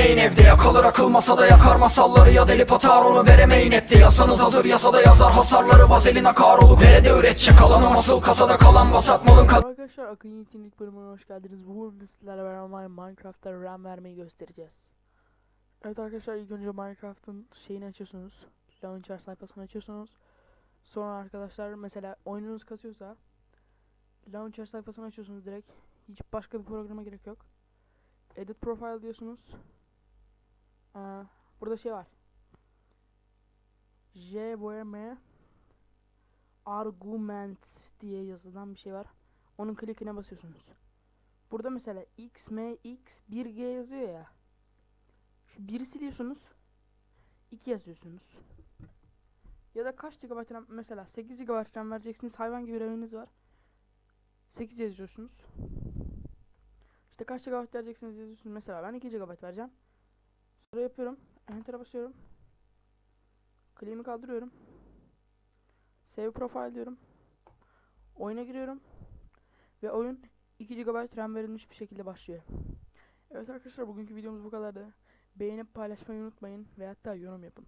Yemeğin evde yakalır akıl masada yakar masalları Ya delip atar onu veremeyin etti Yasanız hazır yasada yazar hasarları vazelin akar olup Nerede üretecek alanım asıl kasada kalan vasat malın kal Arkadaşlar Akın Yiğit'in ilk bölümüne hoş geldiniz. Bu bölümde sizlerle beraber Minecraft'ta RAM vermeyi göstereceğiz. Evet arkadaşlar ilk önce Minecraft'ın şeyini açıyorsunuz. Launcher sayfasını açıyorsunuz. Sonra arkadaşlar mesela oyununuz kasıyorsa Launcher sayfasını açıyorsunuz direkt. Hiç başka bir programa gerek yok. Edit Profile diyorsunuz. Aa, burada şey var. JVM Argument diye yazılan bir şey var. Onun klikine basıyorsunuz. Burada mesela x, m, x, 1g yazıyor ya. Şu 1'i siliyorsunuz. 2 yazıyorsunuz. Ya da kaç GB RAM mesela 8 GB RAM vereceksiniz. Hayvan gibi RAM'iniz var. 8 yazıyorsunuz. İşte kaç GB vereceksiniz yazıyorsunuz. Mesela ben 2 GB vereceğim. Sonra yapıyorum. Enter'a basıyorum. Kliğimi kaldırıyorum. Save profile diyorum. Oyuna giriyorum. Ve oyun 2 GB RAM verilmiş bir şekilde başlıyor. Evet arkadaşlar bugünkü videomuz bu kadardı. Beğenip paylaşmayı unutmayın ve hatta yorum yapın.